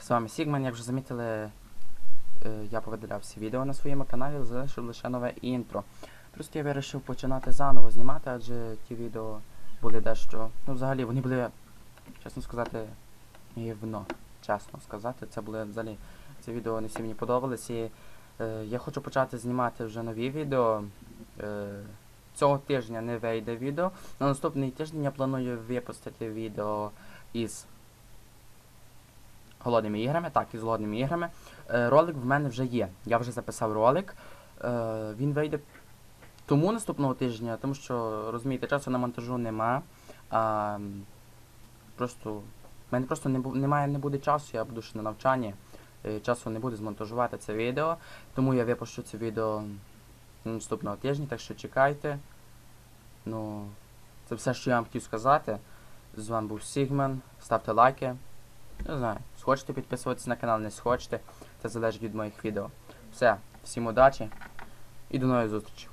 З вами Сігман, як вже замітили, е, я повиділяв всі відео на своєму каналі, залишив лише нове інтро. Просто я вирішив починати заново знімати, адже ті відео були дещо. Ну, взагалі, вони були, чесно сказати, гівно. Чесно сказати, це були взагалі. Ці відео не всі мені подобались. І е, я хочу почати знімати вже нові відео. Е, цього тижня не вийде відео. На наступний тиждень я планую випустити відео із голодними іграми, так, із голодними іграми. Е, ролик в мене вже є. Я вже записав ролик. Е, він вийде тому наступного тижня, тому що, розумієте, часу на монтажу нема. А, просто в мене просто не, немає, не буде часу, я буду ще на навчанні. Е, Часу не буде змонтажувати це відео, тому я випущу це відео наступного тижня, так що чекайте. Ну, це все, що я вам хотів сказати. З вами був Сігман. Ставте лайки. Не знаю, схочете підписуватися на канал, не схочете. Це залежить від моїх відео. Все, всім удачі і до нової зустрічі.